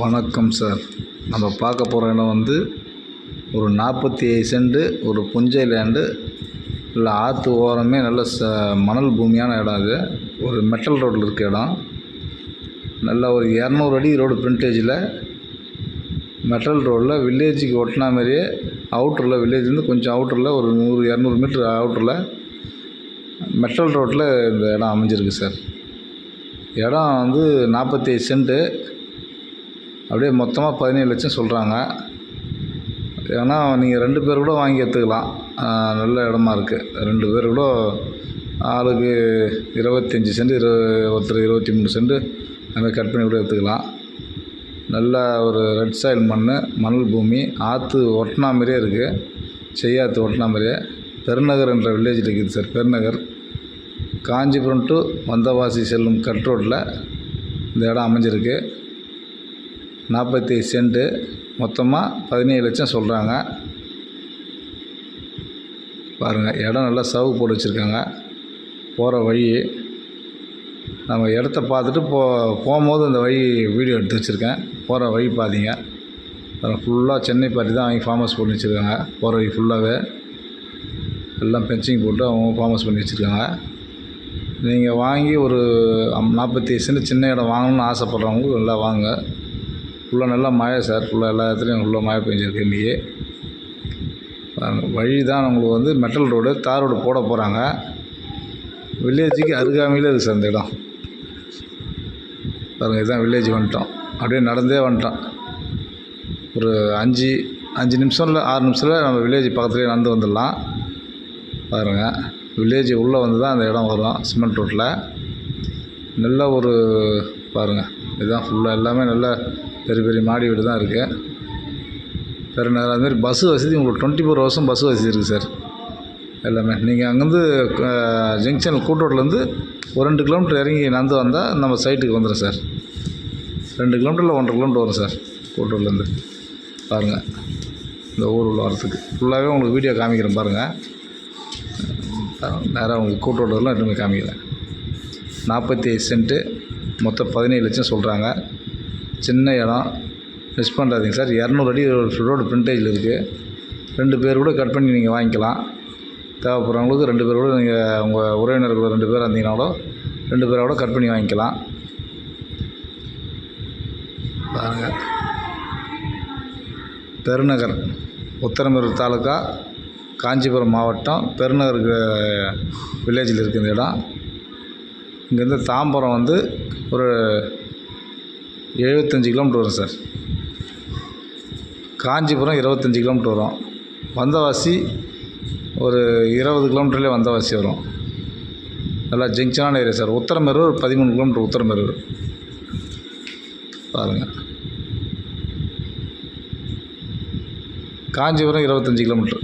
வணக்கம் சார். நம்ம பார்க்க போகிற இடம் வந்து ஒரு நாற்பத்தி ஏழு சென்ட்டு ஒரு புஞ்சை லேண்டு இல்லை ஆற்று ஓரமே நல்ல ச மணல் பூமியான இடம் அது. ஒரு மெட்டல் ரோட்டில் இருக்க இடம். நல்ல ஒரு இரநூறு அடி ரோடு பிரிண்டேஜில் மெட்டல் ரோடில் வில்லேஜுக்கு ஒட்டினா மாதிரியே அவுட்டரில் வில்லேஜ்லேருந்து கொஞ்சம் அவுட்டரில் ஒரு நூறு இரநூறு மீட்ரு அவுட்டரில் மெட்டல் ரோட்டில் இந்த இடம் அமைஞ்சிருக்கு சார். இடம் வந்து நாற்பத்தேழு சென்ட்டு அப்படியே மொத்தமாக பதினேழு லட்சம் சொல்கிறாங்க ஏன்னா நீங்கள் ரெண்டு பேர் கூட வாங்கி எடுத்துக்கலாம். நல்ல இடமா இருக்குது ரெண்டு பேர் கூட ஆளுக்கு இருபத்தஞ்சி சென்ட் இரு ஒருத்தர் இருபத்தி மூணு சென்ட் அதுமாதிரி கட் பண்ணி கூட எடுத்துக்கலாம். நல்ல ஒரு ரெட் சாயில் மண் மணல் பூமி ஆற்று ஒட்டினா மாதிரியே இருக்குது செய்யாத்து ஒட்டினா மாதிரியே. பெருநகர் என்ற வில்லேஜில் இருக்குது சார் பெருநகர். காஞ்சிபுரம் டு வந்தவாசி செல்லும் கட் ரோட்டில் இந்த இடம் அமைஞ்சிருக்கு. நாற்பத்தி சென்ட்டு மொத்தமாக பதினேழு லட்சம் சொல்கிறாங்க பாருங்கள் இடம் நல்லா சவு போட்டு வச்சுருக்காங்க. போகிற வழி நம்ம இடத்த பார்த்துட்டு போ போகும்போது அந்த வழி வீடியோ எடுத்து வச்சுருக்கேன். போகிற வழி பார்த்தீங்க ஃபுல்லாக சென்னை பாட்டி தான் வாங்கி ஃபார்மஸ் பண்ணி வச்சுருக்காங்க. போகிற வழி ஃபுல்லாகவே எல்லாம் பென்சிங் போட்டு அவங்க ஃபார்மஸ் பண்ணி வச்சுருக்காங்க. நீங்கள் வாங்கி ஒரு நாற்பத்தி சென்ட் சின்ன இடம் வாங்கணும்னு ஆசைப்பட்றவங்களுக்கு நல்லா வாங்க ஃபுல்லாக நல்லா மழை சார் ஃபுல்லாக எல்லா இடத்துலையும் ஃபுல்லாக மழை பெஞ்சிருக்கு இன்றைக்கி வழி தான் உங்களுக்கு வந்து மெட்டல் ரோடு தார் ரோடு போட போகிறாங்க வில்லேஜுக்கு அருகாமையில் இருக்குது சார் அந்த இடம். பாருங்கள் இதுதான் வில்லேஜ் வந்துட்டோம். அப்படியே நடந்தே வந்துட்டோம். ஒரு அஞ்சு அஞ்சு நிமிஷம் இல்லை ஆறு நிமிஷத்தில் நம்ம வில்லேஜ் பக்கத்துலேயே நடந்து வந்துடலாம். பாருங்கள் வில்லேஜ் உள்ளே வந்து தான் அந்த இடம் வரும் சிமெண்ட் ரோட்டில் நல்ல ஒரு பாருங்கள் இதுதான் ஃபுல்லாக எல்லாமே நல்ல பெரிய பெரிய மாடி வீடு தான் இருக்குது பெருநகர் அதுமாரி பஸ்ஸு வசதி உங்களுக்கு டுவெண்ட்டி ஃபோர் ஹவர்ஸும் பஸ் வசதி இருக்குது சார் எல்லாமே. நீங்கள் அங்கேருந்து ஜங்ஷன் கூட்டோட்டிலேருந்து ஒரு ரெண்டு கிலோமீட்டர் இறங்கி நடந்து வந்தால் நம்ம சைட்டுக்கு வந்துடும் சார் ரெண்டு கிலோமீட்டரில் ஒன்றரை கிலோமீட்டர் வரும் சார் கூட்டூர்லேருந்து பாருங்கள் இந்த ஊர் உள்ள வரத்துக்கு. ஃபுல்லாகவே உங்களுக்கு வீடியோ காமிக்கிறேன் பாருங்கள் நேராக உங்களுக்கு கூட்டோட்டெல்லாம் எதுவுமே காமிக்கிறேன் நாற்பத்தி ஐந்து சென்ட்டு மொத்தம் பதினேழு லட்சம் சொல்கிறாங்க சின்ன இடம். மிஸ் பண்ணுறாதீங்க சார். இரநூறு அடி ரோடு ஃப்ரண்டேஜில் இருக்குது ரெண்டு பேர் கூட கட் பண்ணி நீங்கள் வாங்கிக்கலாம். தேவைப்படுறவங்களுக்கு ரெண்டு பேர் கூட நீங்கள் உங்கள் உறவினர்கள் ரெண்டு பேர் இருந்தீங்கன்னா கூட ரெண்டு பேரை கூட கட் பண்ணி வாங்கிக்கலாம். பாருங்கள் பெருநகர் உத்தரமேரூர் தாலுக்கா காஞ்சிபுரம் மாவட்டம் பெருநகர் வில்லேஜில் இருக்குது இந்த இடம். இங்கேருந்து தாம்பரம் வந்து ஒரு எழுபத்தஞ்சி கிலோமீட்டர் வரும் சார். காஞ்சிபுரம் இருபத்தஞ்சி கிலோமீட்டர் வரும். வந்தவாசி ஒரு இருபது கிலோமீட்டர்லேயே வந்தவாசி வரும். நல்லா ஜங்ஷனான ஏரியா சார். உத்தரமேரூர் பதிமூணு கிலோமீட்டர் உத்தரமேரூர். பாருங்கள் காஞ்சிபுரம் இருபத்தஞ்சி கிலோமீட்டர்.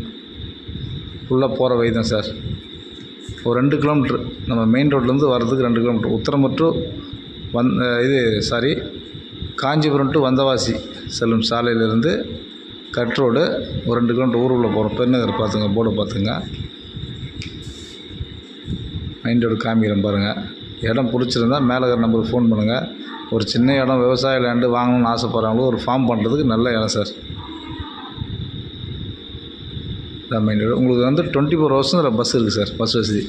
ஃபுல்லாக போகிற வழி தான் சார். ஒரு ரெண்டு கிலோமீட்ரு நம்ம மெயின் ரோட்லேருந்து வர்றதுக்கு ரெண்டு கிலோமீட்ரு உத்தரமற்று வந் இது சாரி காஞ்சிபுரம் டு வந்தவாசி செல்லும் சாலையிலேருந்து கட் ரோடு ஒரு ரெண்டு கிலோமீட்டர் ஊருக்குள்ளே போகிறோம் பெருநகர் பார்த்துங்க போர்டை பார்த்துங்க. மெயின் ரோடு காமிக்கிறேன் பாருங்கள் இடம் பிடிச்சிருந்தா மேலே இருக்கிற நம்பருக்கு ஃபோன் பண்ணுங்கள் ஒரு சின்ன இடம் விவசாய லேண்டு வாங்கணும்னு ஆசைப்பட்றாங்களோ ஒரு ஃபார்ம் பண்ணுறதுக்கு நல்ல இடம் சார். இதான் மெயின் ரோடு உங்களுக்கு வந்து டுவெண்ட்டி ஃபோர் ஹவர்ஸும் இதில் பஸ் இருக்குது சார் பஸ் வசதி.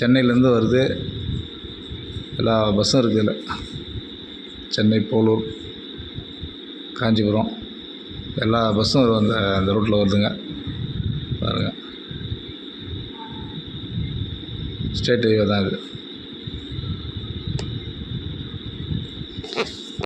சென்னையிலேருந்து வருது. எல்லா பஸ்ஸும் இருக்குது இதில். சென்னை போலூர் காஞ்சிபுரம். எல்லா பஸ்ஸும் அந்த அந்த ரூட்டில் வருதுங்க. பாருங்கள் ஸ்டேட் ஹைவே தான் இது.